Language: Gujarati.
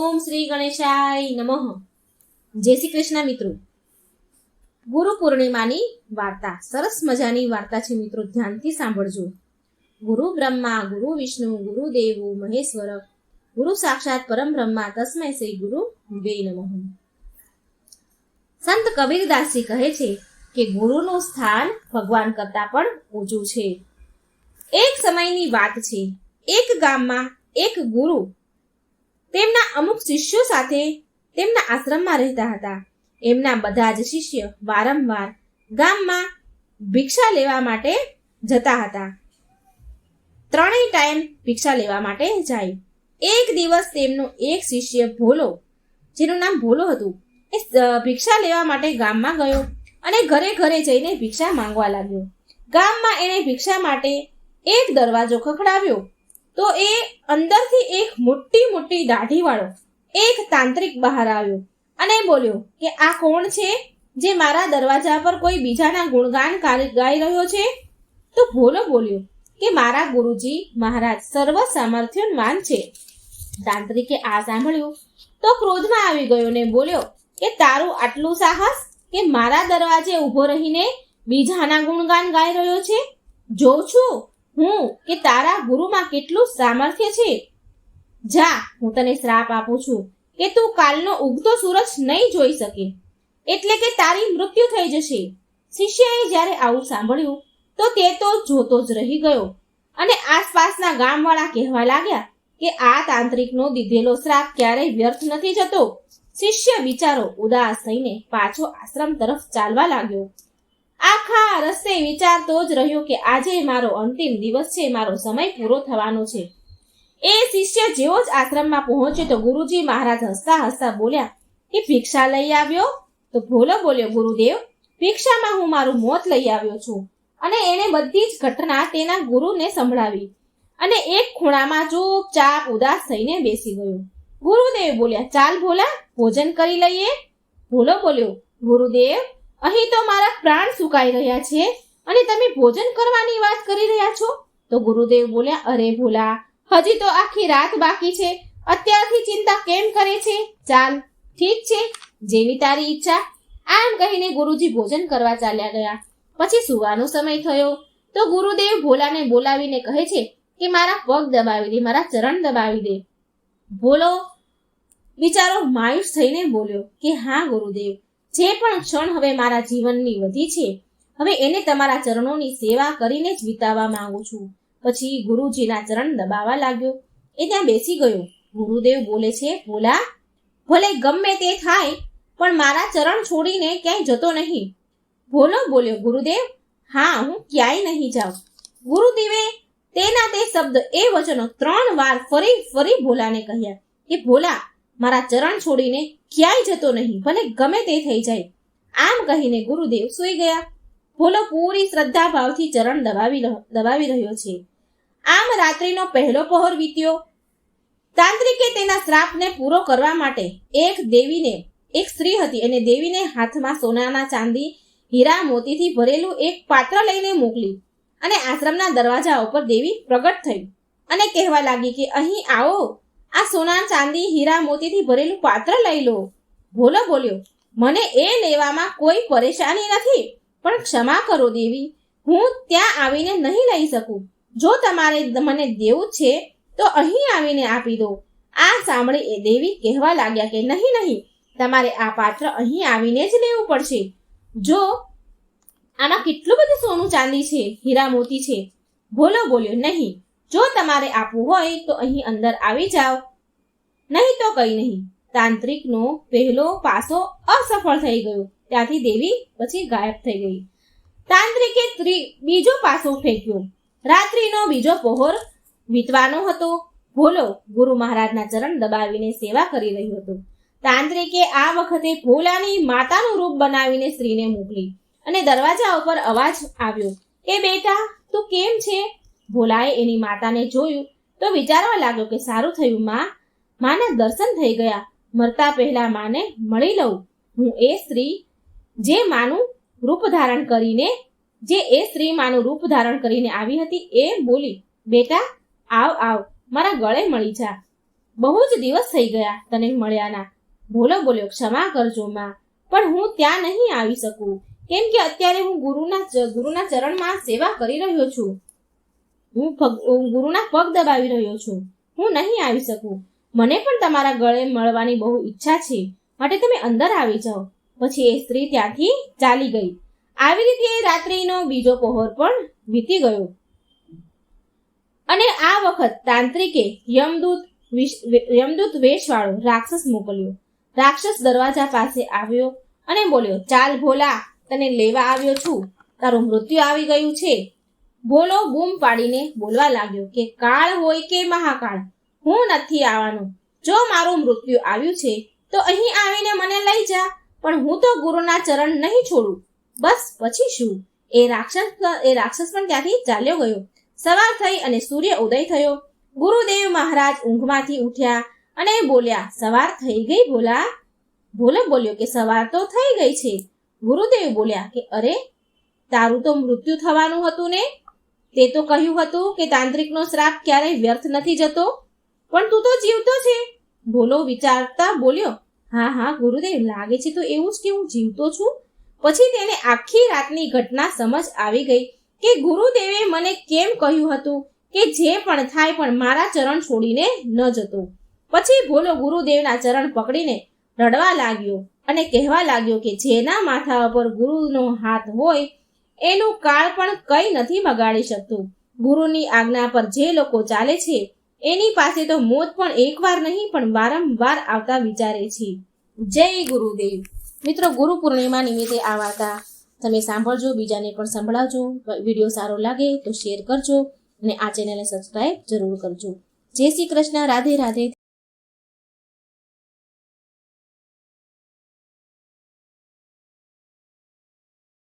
ઓમ શ્રી ગણેશાય નમઃ. જય શ્રી કૃષ્ણ મિત્રો. ગુરુ પૂર્ણિમાની વાર્તા. સરસ મજાની વાર્તા છે મિત્રો, ધ્યાનથી સાંભળજો. ગુરુ બ્રહ્મા, ગુરુ વિષ્ણુ, ગુરુ દેવો, મહેશ્વર, ગુરુ સાક્ષાત પરમ બ્રહ્મા, તસ્મય શ્રી ગુરુ વે નમઃ. સંત કબીરદાસજી કહે છે કે ગુરુનું સ્થાન ભગવાન કરતાં પણ ઊંચું છે. એક સમયની વાત છે. એક ગામમાં એક ગુરુ તેમના અમુક શિષ્યો સાથે તેમના આશ્રમમાં રહેતા હતા. એમના બધા જ શિષ્ય વારંવાર ગામમાં ભિક્ષા લેવા માટે જતા હતા. ત્રણેય ટાઈમ ભિક્ષા લેવા માટે જાય. એક દિવસ તેમનો એક શિષ્ય ભોલો, જેનું નામ ભોલો હતું, એ ભિક્ષા લેવા માટે ગામમાં ગયો અને ઘરે ઘરે જઈને ભિક્ષા માંગવા લાગ્યો. ગામમાં એણે ભિક્ષા માટે એક દરવાજો ખખડાવ્યો. તો એ અંદરથી એક મોટી મોટી દાઢીવાળો એક તાંત્રિક બહાર આવ્યો અને બોલ્યો કે આ કોણ છે જે મારા દરવાજા પર કોઈ બીજાના ગુણગાન ગાઈ રહ્યો છે? તો ભોલો બોલ્યો કે મારા ગુરુજી મહારાજ સર્વ સામર્થ્યવાન છે. તાંત્રિકે આ સાંભળ્યું તો ક્રોધમાં આવી ગયો ને બોલ્યો કે તારું આટલું સાહસ કે મારા દરવાજે ઊભો રહીને બીજાના ગુણગાન ગાઈ રહ્યો છે? જોઉં છું હું કે તારા ગુરુમાં કેટલું સામર્થ્ય છે? જા, હું તને શ્રાપ આપું છું કે તું કાલનો ઉગતો સૂરજ નહીં જોઈ શકે. એટલે કે તારી મૃત્યુ થઈ જશે. શિષ્યએ જ્યારે આવું સાંભળ્યું, તો તે તો જોતો જ રહી ગયો. અને આસપાસના ગામવાળા કહેવા લાગ્યા કે આ તાંત્રિકનો દીધેલો શ્રાપ ક્યારેય વ્યર્થ નથી જતો. શિષ્ય વિચારો ઉદાસ થઈને પાછો આશ્રમ તરફ ચાલવા લાગ્યો. આખા રસ્તે વિચારતો જ રહ્યો કે આજે મારો અંતિમ દિવસ છે, મારો સમય પૂરો થવાનો છે. એ શિષ્ય જેવો જ આશ્રમમાં પહોંચ્યો તો ગુરુજી મહારાજ હસતા હસતા બોલ્યા, કે ભિક્ષા લઈ આવ્યો? તો ભોલો બોલ્યો, ગુરુદેવ, ભિક્ષામાં હું મારું મોત લઈ આવ્યો છું. અને એણે બધી જ ઘટના તેના ગુરુને સંભળાવી. અને એક ખૂણામાં ચૂપચાપ ઉદાસ થઈને બેસી ગયો. ગુરુદેવ બોલ્યા, ચાલ ભોલા, ભોજન કરી લઈએ. ભોલો બોલ્યો, ગુરુદેવ અહીં તો મારા પ્રાણ સુકાઈ રહ્યા છે અને તમે ભોજન કરવાની વાત કરી રહ્યા છો? તો ગુરુદેવ બોલ્યા, અરે ભોલા, હજી તો આખી રાત બાકી છે. અત્યારથી ચિંતા કેમ કરે છે? ચાલ, ઠીક છે, જેવી તારી ઈચ્છા. આમ કહીને ગુરુજી ભોજન કરવા ચાલ્યા ગયા. પછી સુવાનો સમય થયો. તો ગુરુદેવ ભોલાને બોલાવીને કહે છે કે, મારા પગ દબાવી દે, મારા ચરણ દબાવી દે. ભોલો બિચારો માયુસ થઈને બોલ્યો કે, હા ગુરુદેવ જે પણ ક્ષણ હવે મારા જીવનની વધી છે, હવે એને તમારા ચરણોની સેવા કરીને જ વિતાવવા માંગુ છું. પછી ગુરુજીના ચરણ દબાવવા લાગ્યો. એ ત્યાં બેસી ગયો. ગુરુદેવ બોલે છે, ભોલા, ભલે ગમે તે થાય, પણ મારા ચરણ છોડીને ક્યાંય જતો નહીં. ભોલો, બોલ્યો ગુરુદેવ. હા, હું ક્યાંય નહીં જાઉં. ગુરુદેવે તેના તે શબ્દ એ વચનો ત્રણ વાર ફરી ફરી ભોલાને કહ્યા કે, ભોલા મારા ચરણ છોડીને ક્યાંય જતો નહીં, ભલે ગમે તે થઈ જાય. આમ કહીને ગુરુદેવ સૂઈ ગયા. ભોલો પૂરી શ્રદ્ધા ભાવથી ચરણ દબાવી દબાવી રહ્યો છે. આમ રાત્રિનો પહેલો પહોર વીત્યો. તાંત્રિકે તેના શ્રાપને પૂરો કરવા માટે એક દેવીને, એક સ્ત્રી હતી અને દેવીને હાથમાં સોનાના ચાંદી, હીરા મોતીથી ભરેલું એક પાત્ર લઈને મોકલી અને આશ્રમના દરવાજા ઉપર દેવી પ્રગટ થઈ. અને કહેવા લાગી કે અહીં આવો આ સોના ચાંદી હીરા મોતીથી ભરેલું પાત્ર લઈ લો. ભોલો બોલ્યો, મને એ લેવામાં કોઈ પરેશાની નથી, પણ ક્ષમા કરો દેવી. હું ત્યાં આવીને નહીં લઈ શકું. જો તમારે મને દેવું છે, તો અહીં આવીને આપી દો. આ સાંભળી એ દેવી કહેવા લાગ્યા કે, નહીં નહીં, તમારે આ પાત્ર અહીં આવીને જ લેવું પડશે. જો આમાં કેટલું બધું સોનું ચાંદી છે, હીરા મોતી છે. ભોલો બોલ્યો, નહીં જો તમારે આપવું હોય તો અહીં અંદર આવી જાઓ. નહીં તો કઈ નહીં. તાંત્રિકનો પહેલો પાસો અસફળ થઈ ગયો. ત્યાંથી દેવી પછી ગાયબ થઈ ગઈ. તાંત્રિકે બીજો પાસો ફેંક્યો. રાત્રિનો બીજો પહોર વીતવાનો હતો. ભોલો ગુરુ મહારાજના ચરણ દબાવીને સેવા કરી રહ્યો હતો. તાંત્રિકે આ વખતે ભોલાની માતાનું રૂપ બનાવીને સ્ત્રીને મોકલી અને દરવાજા ઉપર અવાજ આવ્યો. કે બેટા, તું કેમ છે? ભોલાએ એની માતાને જોયું તો વિચારવા લાગ્યો કે સારું થયું, માં. માના દર્શન થઈ ગયા. મરતા પહેલા માને મળી લઉં. હું એ સ્ત્રી જે માનું રૂપ ધારણ કરીને, જે એ સ્ત્રી માનું રૂપ ધારણ કરીને આવી હતી એ બોલી, બેટા, આવ આવ. મારા ગળે મળી જા. બહુ જ દિવસ થઈ ગયા તને મળ્યાના. ભોલો બોલ્યો, ક્ષમા કરજો, માં. પણ હું ત્યાં નહીં આવી શકું. કેમ કે અત્યારે હું ગુરુના ગુરુના ચરણમાં સેવા કરી રહ્યો છું. હું ગુરુના પગ દબાવી રહ્યો છું. હું નહીં આવી શકું. મને પણ તમારા ગળે મળવાની બહુ ઈચ્છા છે. માટે તમે અંદર આવી જાઓ. પછી એ સ્ત્રી ત્યાંથી ચાલી ગઈ. આવી રીતે રાત્રિનો બીજો પહોર પણ વીતી ગયો. અને આ વખત તાંત્રિકે યમદૂત યમદૂત વેશવાળો રાક્ષસ મોકલ્યો. રાક્ષસ દરવાજા પાસે આવ્યો અને બોલ્યો, ચાલ ભોલા, તને લેવા આવ્યો છું. તારું મૃત્યુ આવી ગયું છે. ભોલો બૂમ પાડીને બોલવા લાગ્યો કે કાળ હોય કે મહાકાળ, હું નથી આવવાનો. જો મારું મૃત્યુ આવ્યું છે, તો અહીં આવીને મને લઈ જા, પણ હું તો ગુરુના ચરણ નહીં છોડું. બસ પછી શું? એ રાક્ષસ એ રાક્ષસ પણ ત્યાંથી ચાલ્યો ગયો. સવાર થઈ અને સૂર્ય ઉદય થયો. ગુરુદેવ મહારાજ ઊંઘમાંથી ઉઠ્યા અને બોલ્યા, સવાર થઈ ગઈ ભોલા. ભોલો બોલ્યો કે, સવાર તો થઈ ગઈ છે. ગુરુદેવ બોલ્યા કે, અરે, તારું તો મૃત્યુ થવાનું હતું ને? તે તો કહ્યું હતું કે તાંત્રિકનો શ્રાપ ક્યારેય વ્યર્થ નથી જતો. પણ તું તો જીવતો છે. ભોલો વિચારતા બોલ્યો, હા હા, ગુરુદેવ, લાગે છે તો એવું જ કે હું જીવતો છું. પછી તેને આખી રાતની ઘટના સમજ આવી ગઈ કે ગુરુદેવે મને કેમ કહ્યું હતું કે જે પણ થાય પણ મારા ચરણ છોડીને ન જતો. પછી ભોલો ગુરુદેવના ચરણ પકડીને રડવા લાગ્યો અને કહેવા લાગ્યો કે જેના માથા પર ગુરુનો હાથ હોય એનું કાળ પણ કંઈ નથી બગાડી શકતું. ગુરુની આજ્ઞા પર જે લોકો ચાલે છે, એની પાસે તો મોત પણ એકવાર નહીં, પણ વારંવાર આવતા વિચારે છે. જય ગુરુદેવ. મિત્રો, ગુરુ પૂર્ણિમા નિમિત્તે આ વાર્તા તમે સાંભળજો, બીજાને પણ સંભળાવજો. વીડિયો સારો લાગે તો શેર કરજો અને આ ચેનલને સબસ્ક્રાઈબ જરૂર કરજો. જય શ્રી કૃષ્ણ. રાધે રાધે.